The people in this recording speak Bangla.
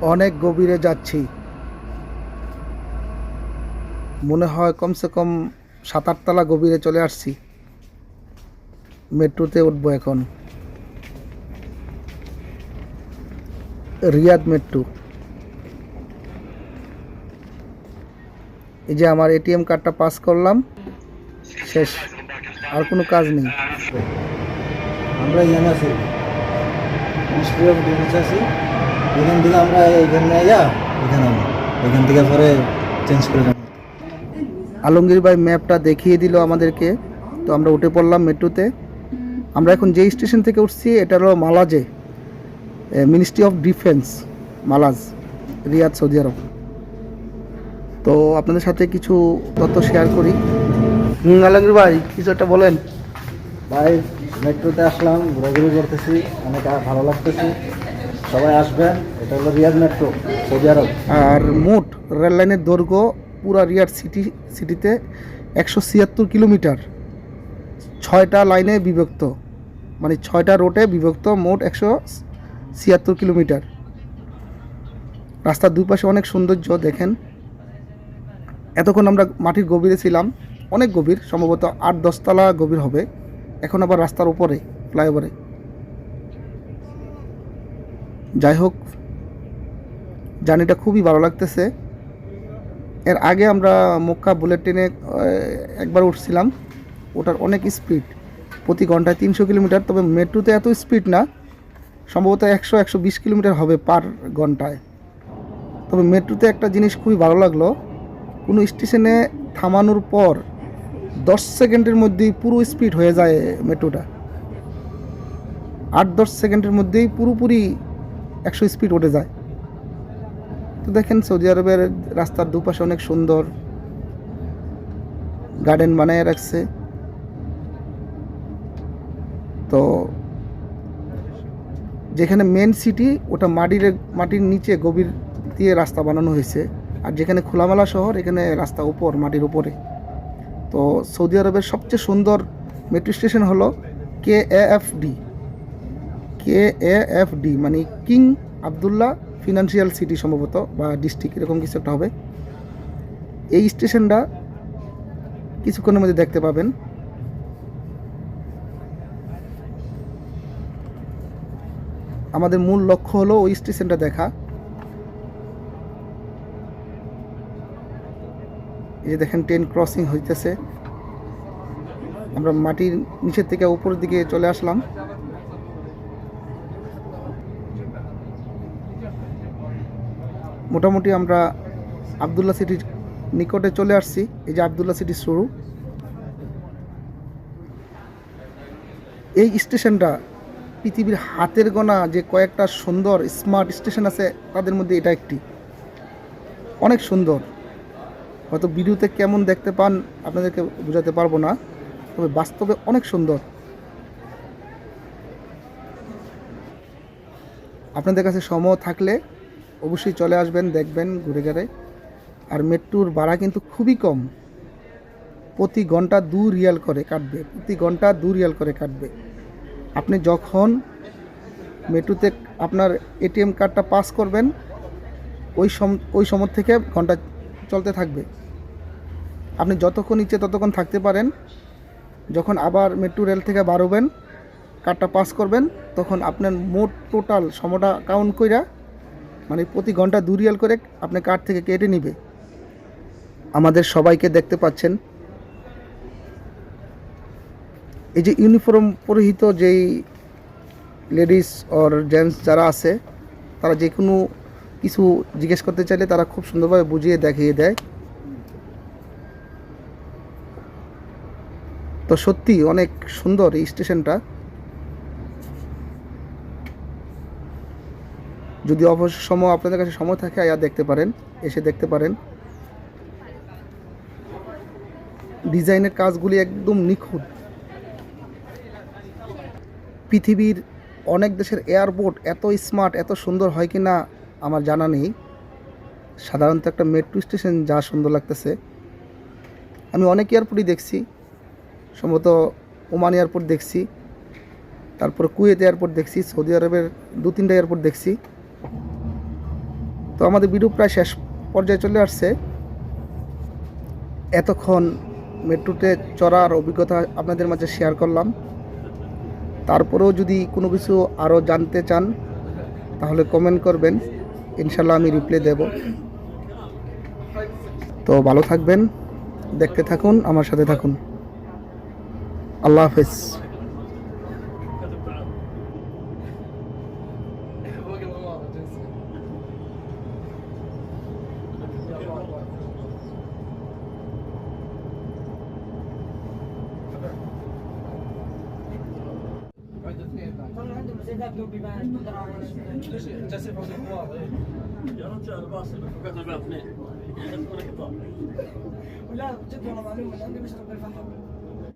অনেক গভীরে যাচ্ছি। মনে হয় কমসে কম সাত আটতলা গভীরে চলে আসছি। মেট্রোতে উঠবো এখন। Riyadh metro. এই যে আমার এটিএম কার্ডটা পাস করলাম। শেষ। আর কোনো কাজ নেই। আমরা এখানে আছি আছি এখান থেকে আমরা এখানে যা এখানে এখান থেকে পরে চেঞ্জ করে যাব। আলমগীর ভাই ম্যাপটা দেখিয়ে দিল আমাদেরকে। তো আমরা উঠে পড়লাম মেট্রোতে। আমরা এখন যেই স্টেশন থেকে উঠছি এটা হলো মালাজে ministry of defence Malaz Riyadh Saudi আরব। তো আপনাদের সাথে কিছু তথ্য শেয়ার করি। আলমগীর ভাই কিছু একটা বলেন। ভাই মেট্রোতে আসলাম ঘোরাঘুরি করতেছি অনেক ভালো লাগতেছে। সবাই আসবেন এটা হলো রিয়াদ মেট্রো, সৌদি আরব। আর মোট রেল লাইনের দৈর্ঘ্য পুরা রিয়াদ সিটি, সিটিতে একশো ছিয়াত্তর কিলোমিটার। ছয়টা লাইনে বিভক্ত মানে ছয়টা রোডে বিভক্ত মোট একশো ছিয়াত্তর কিলোমিটার। রাস্তার দুই পাশে অনেক সৌন্দর্য, দেখেন। এতক্ষণ আমরা মাটির গভীরে ছিলাম, অনেক গভীর, সম্ভবত আট দশতলা গভীর হবে। এখন আবার রাস্তার উপরে, ফ্লাইওভারে। যাই হোক, জার্নিটা খুবই ভালো লাগতেছে। এর আগে আমরা মক্কা বুলেট ট্রেনে একবার উঠছিলাম। ওটার অনেক স্পিড প্রতি ঘন্টায় তিনশো কিলোমিটার। তবে মেট্রোতে এত স্পিড না, সম্ভবত একশো একশো বিশ কিলোমিটার হবে পার ঘন্টায়। তবে মেট্রোতে একটা জিনিস খুবই ভালো লাগল, কোনো স্টেশনে থামানোর পর দশ সেকেন্ডের মধ্যেই পুরো স্পিড হয়ে যায় মেট্রোটা। আট, দশ সেকেন্ডের মধ্যেই পুরোপুরি একশো স্পিড উঠে যায়। তো দেখেন সৌদি আরবের রাস্তার দুপাশে অনেক সুন্দর গার্ডেন বানায় রাখছে। তো যেখানে মেন সিটি ওটা মাটির মাটির নিচে গভীর দিয়ে রাস্তা বানানো হয়েছে। আর যেখানে খোলামেলা শহর, এখানে রাস্তা উপর, মাটির উপরে। তো সৌদি আরবের সবচেয়ে সুন্দর মেট্রো স্টেশন হলো K A F D K A F D মানে কিং আবদুল্লাহ ফিনান্সিয়াল সিটি সম্ভবত, বা ডিস্ট্রিক্ট, এরকম কিছু একটা হবে। এই স্টেশনটা কিছুক্ষণের মধ্যে দেখতে পাবেন। আমাদের মূল লক্ষ্য হলো ওই স্টেশনটা দেখা। এই যে দেখেন, ট্রেন ক্রসিং হইতেছে। আমরা মাটির নিচের থেকে উপরের দিকে চলে আসলাম। মোটামুটি আমরা আবদুল্লা সিটির নিকটে চলে আসছি। এই যে আবদুল্লা সিটির শুরু এই স্টেশনটা পৃথিবীর হাতের গোনা যে কয়েকটা সুন্দর স্মার্ট স্টেশন আছে, তাদের মধ্যে এটা একটি। অনেক সুন্দর। হয়তো ভিডিওতে কেমন দেখতে পান, আপনাদেরকে বোঝাতে পারব না। তবে বাস্তবে অনেক সুন্দর। আপনাদের কাছে সময় থাকলে অবশ্যই চলে আসবেন, দেখবেন ঘুরে ঘুরে। আর মেট্রোর ভাড়া কিন্তু খুবই কম। প্রতি ঘণ্টা দু রিয়াল করে কাটবে, প্রতি ঘণ্টা দু রিয়াল করে কাটবে। আপনি যখন মেট্রোতে আপনার এটিএম কার্ডটা পাস করবেন, ওই সম, ওই সময় থেকে ঘণ্টা চলতে থাকবে। আপনি যতক্ষণ ইচ্ছে ততক্ষণ থাকতে পারেন। যখন আবার মেট্রো রেল থেকে বাড়বেন কার্ডটা পাস করবেন, তখন আপনার মোট টোটাল সময়টা কাউন্ট কইরা মানে প্রতি ঘণ্টা দু রিয়াল করে আপনি কার্ড থেকে কেটে নিবে। আমাদের সবাইকে দেখতে পাচ্ছেন। এই যে ইউনিফর্ম পরিহিত যেই লেডিস অর জেন্টস যারা আছে, তারা যে কোনো কিছু জিজ্ঞেস করতে চাইলে তারা খুব সুন্দরভাবে বুঝিয়ে দেখিয়ে দেয়। তো সত্যি অনেক সুন্দর এই স্টেশনটা। যদি অবসর সময় আপনাদের কাছে সময় থাকে, আয়া দেখতে পারেন, এসে দেখতে পারেন। ডিজাইনের কাজগুলি একদম নিখুঁত। পৃথিবীর অনেক দেশের এয়ারপোর্ট এত স্মার্ট, এত সুন্দর হয় কি না আমার জানা নেই। সাধারণত একটা মেট্রো স্টেশন যা সুন্দর লাগতেছে। আমি অনেক এয়ারপোর্টই দেখছি। সম্ভবত ওমান এয়ারপোর্ট দেখছি। তারপরে কুয়েত এয়ারপোর্ট দেখছি, সৌদি আরবের দু তিনটা এয়ারপোর্ট দেখছি। তো আমাদের ভিডিও প্রায় শেষ পর্যায়ে চলে আসছে। এতক্ষণ মেট্রোতে চড়ার অভিজ্ঞতা আপনাদের মাঝে শেয়ার করলাম। তারপরেও যদি কোনো কিছু আরও জানতে চান, তাহলে কমেন্ট করবেন। ইনশাল্লাহ আমি রিপ্লাই দেব। তো ভালো থাকবেন, দেখতে থাকুন, আমার সাথে থাকুন। আল্লাহ হাফেজ। ذهبنا بما تسع وزقوار يا رجال الباصل فقدنا بعض اثنين ولا جد والله معلومه أنا باش نبغي الفحم